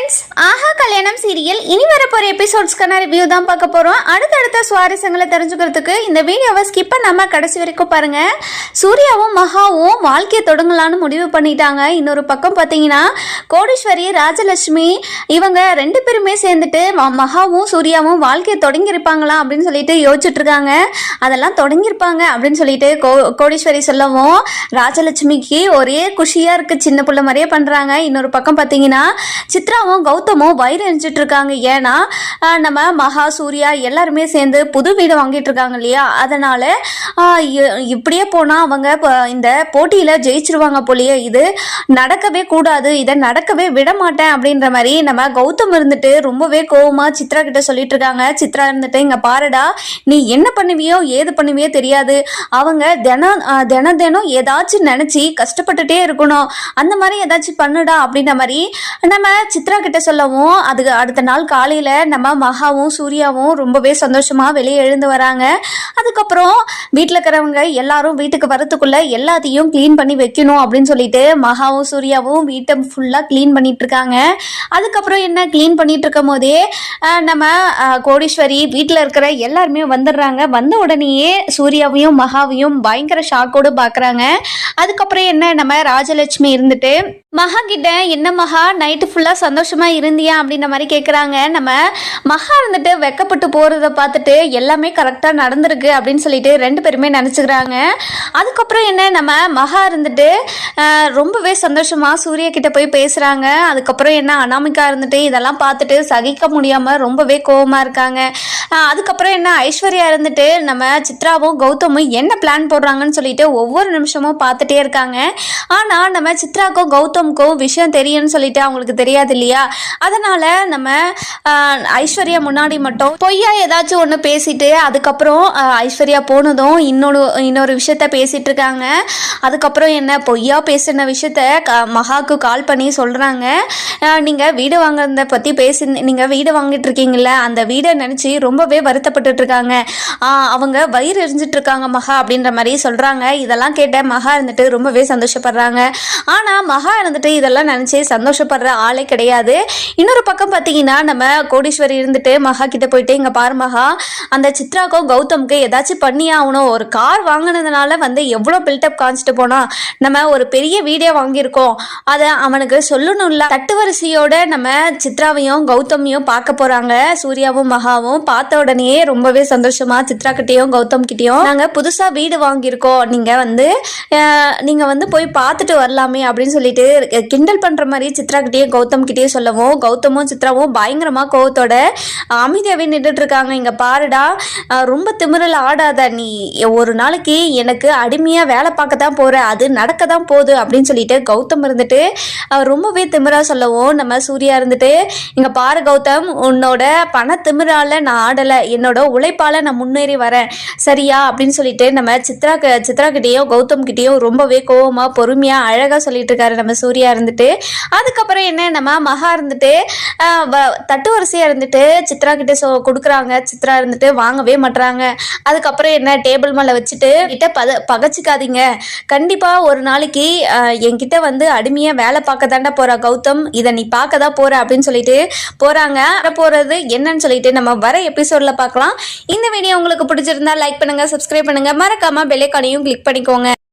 Friends ஆஹா கல்யாணம் serial இனி வரப்போற எபிசோட்ஸ்க்கான ரிவ்யூ தான் பார்க்க போறோம். அடுத்தடுத்த சுவாரஸ்யங்களை தெரிஞ்சுக்கிறதுக்கு இந்த வீடியோவை ஸ்கிப் பண்ணாம கடைசி வரைக்கும் பாருங்க. சூர்யாவும் மகாவும் வாழ்க்கையை தொடங்கலான்னு முடிவு பண்ணிட்டாங்க. இன்னொரு பக்கம் பார்த்தீங்கன்னா கோடீஸ்வரி ராஜலட்சுமி இவங்க ரெண்டு பேருமே சேர்ந்துட்டு மகாவும் சூர்யாவும் வாழ்க்கையை தொடங்கியிருப்பாங்களா அப்படின்னு சொல்லிட்டு யோசிச்சுட்டு இருக்காங்க அதெல்லாம் தொடங்கியிருப்பாங்க அப்படின்னு சொல்லிட்டு கோ கோடீஸ்வரி சொல்லவும் ராஜலட்சுமிக்கு ஒரே குஷியா இருக்கு சின்ன பிள்ளை மாதிரியே பண்றாங்க. இன்னொரு பக்கம் பார்த்தீங்கன்னா சித்ராவும் கௌதமும் வயிறு எரிஞ்சிட்டு இருக்காங்க. ஏன்னா நம்ம மகா சூர்யா எல்லாருமே சேர்ந்து புது வீடு வாங்கிட்டு இருக்காங்க இல்லையா? அதனால இப்படியே போனா அவங்க இந்த போட்டியில ஜெயிச்சிருவாங்க போலியே. இது நடக்கவே கூடாது. இதை நடக்கவே விட மாட்டேன் அப்படின்ற மாதிரி நம்ம கௌதம் இருந்துட்டு ரொம்பவே கோவமா சித்ரா கிட்ட சொல்லிட்டு இருக்காங்க. சித்ரா இருந்துட்டு இங்க பாருடா நீ என்ன பண்ணுவியோ ஏது பண்ணுவியோ தெரியாது. அவங்க தினம் தினம் தினம் ஏதாச்சும் நினைச்சு கஷ்டப்பட்டுட்டே இருக்கணும். அந்த மாதிரி ஏதாச்சும் பண்ணுடா அப்படின்ற மாதிரி நம்ம சித்ரா கிட்ட சொல்லவும் அதுக்கு அடுத்த நாள் காலையில நம்ம மகாவும் சூர்யாவும் ரொம்பவே சந்தோஷமா வெளியே எழுந்து வராங்க. அதுக்கப்புறம் வீட்டில் இருக்கிறவங்க எல்லாரும் வீட்டுக்கு வரத்துக்குள்ள எல்லாத்தையும் க்ளீன் பண்ணி வைக்கணும் அப்படின்னு சொல்லிட்டு மகாவும் சூர்யாவும் வீட்டை ஃபுல்லாக க்ளீன் பண்ணிட்டு இருக்காங்க. அதுக்கப்புறம் என்ன க்ளீன் பண்ணிட்டு இருக்கும் போதே நம்ம கோடீஸ்வரி வீட்டில் இருக்கிற எல்லாருமே வந்துடுறாங்க. வந்த உடனேயே சூர்யாவையும் மகாவையும் பயங்கர ஷாக்கோடு பார்க்குறாங்க அதுக்கப்புறம் என்ன நம்ம ராஜலட்சுமி இருந்துட்டு மகா கிட்ட என்ன மகா நைட்டு ஃபுல்லாக சந்தோஷமா இருந்தியா? அப்படின்ற மாதிரி கேட்குறாங்க நம்ம மகா இருந்துட்டு வெக்கப்பட்டு போகிறத பார்த்துட்டு எல்லாமே கரெக்டாக நடந்திருக்கு. அப்படின்னு சொல்லிட்டு ரெண்டு பேருமே நினச்சிக்கிறாங்க. அதுக்கப்புறம் என்ன நம்ம மகா இருந்துட்டு ரொம்பவே சந்தோஷமாக சூர்யா கிட்ட போய் பேசுகிறாங்க அதுக்கப்புறம் என்ன அனாமிக்கா இருந்துட்டு இதெல்லாம் பார்த்துட்டு சகிக்க முடியாமல் ரொம்பவே கோவமாக இருக்காங்க. அதுக்கப்புறம் என்ன ஐஸ்வர்யா இருந்துட்டு நம்ம சித்ராவும் கௌதமும் என்ன பிளான் போடுறாங்கன்னு சொல்லிட்டு ஒவ்வொரு நிமிஷமும் பார்த்துட்டே இருக்காங்க. ஆனால் நம்ம சித்ராக்கும் கௌதமுக்கும் விஷயம் தெரியும்னு சொல்லிட்டு அவங்களுக்கு தெரியாது இல்லையா? அதனால் நம்ம ஐஸ்வர்யா முன்னாடி மட்டும் பொய்யா ஏதாச்சும் ஒன்று பேசிட்டு அதுக்கப்புறம் ஐஸ்வர்யா போனதும் இன்னொரு இன்னொரு விஷயத்த பேசிட்டு இருக்காங்க அதுக்கப்புறம் என்ன பொய்யா பேசின விஷயத்த க மகாக்கு கால் பண்ணி சொல்கிறாங்க நீங்கள் வீடு வாங்குறத பற்றி பேசி நீங்கள் வீடு வாங்கிட்டு இருக்கீங்கல்ல அந்த வீடை நினச்சி ரொம்பவே வருத்தப்பட்டுட்டு இருக்காங்க அவங்க வயிறு எரிஞ்சிட்டு இருக்காங்க மகா அப்படின்ற மாதிரி சொல்கிறாங்க இதெல்லாம் கேட்ட மகா இருந்துட்டு ரொம்பவே சந்தோஷப்படுறாங்க. ஆனால் மகா இருந்துட்டு இதெல்லாம் நினச்சி சந்தோஷப்படுற ஆளே கிடையாது. இன்னொரு பக்கம் பார்த்தீங்கன்னா நம்ம கோடீஸ்வரி இருந்துட்டு மகா கிட்ட போயிட்டு இங்கே பாரு மகா அந்த சித்ராக்கும் கௌதம்க்கு ஏதாச்சும் பண்ணி ஆகணும் ஒரு கார் வாங்கினதுனால வந்து எவ்வளோ பில்டப் காமிச்சிட்டு போனா நம்ம ஒரு பெரிய வீடியோ வாங்கியிருக்கோம். அதை அவனுக்கு சொல்லணும்ல. தட்டு வரிசையோட நம்ம சித்ராவையும் கௌதமையும் பார்க்க போறாங்க. சூர்யாவும் மகாவும் பார்த்த உடனே ரொம்பவே சந்தோஷமா சித்ரா கிட்டேயும் கௌதம் கிட்டேயும் நாங்கள் புதுசா வீடு வாங்கியிருக்கோம். நீங்க வந்து நீங்கள் நீங்க வந்து போய் பார்த்துட்டு வரலாமே அப்படின்னு சொல்லிட்டு கிண்டல் பண்ற மாதிரி சித்ரா கிட்டேயும் கௌதம் கிட்டேயும் சொல்லவும் கௌதமும் சித்ராவும் பயங்கரமா கோவத்தோட அமைதியாவே நின்றுட்டு இருக்காங்க. இங்க பாருடா. ரொம்ப திமிரல் ஆடாத நீ. ஒரு நாளைக்கு எனக்கு அடிமையாக வேலை பார்க்க தான் போகிற அது நடக்க தான் போகுது அப்படின்னு சொல்லிட்டு கௌதம் இருந்துட்டு அவர் ரொம்பவே திமிரா சொல்லவும் நம்ம சூர்யா இருந்துட்டு இங்கே பாரு கௌதம் உன்னோட பண திமிரால நான் ஆடலை என்னோட உழைப்பால் நான் முன்னேறி வரேன். சரியா? அப்படின்னு சொல்லிட்டு நம்ம சித்ரா க- சித்ரா கிட்டேயும் கௌதம் கிட்டேயும் ரொம்பவே கோவமாக பொறுமையாக அழகாக சொல்லிட்டு இருக்காரு நம்ம சூர்யா இருந்துட்டு. அதுக்கப்புறம் என்ன நம்ம மகா இருந்துட்டு வ- தட்டு வரிசையாக இருந்துட்டு சித்ரா கிட்டே சொ கொடுக்குறாங்க. சித்ரா இருந்துட்டு வாங்கவே மாட்டுறாங்க அதுக்கப்புறம் என்ன டேபிள் மேலே வச்சுட்டு கிட்ட பத பகச்சிக்காதீங்க. கண்டிப்பாக ஒரு நாளைக்கு என்கிட்ட வந்து அடிமையாக வேலை பார்க்க தாண்டா போகிற கௌதம். இதை நீ பார்க்க தான் போகிற அப்படின்னு சொல்லிட்டு போகிறாங்க வர போகிறது என்னன்னு சொல்லிட்டு நம்ம வர எபிசோடில் பார்க்கலாம். இந்த வீடியோ உங்களுக்கு பிடிச்சிருந்தா லைக் பண்ணுங்கள் சப்ஸ்கிரைப் பண்ணுங்கள் மறக்காமல் பெல்லைக்கானையும் கிளிக் பண்ணிக்கோங்க.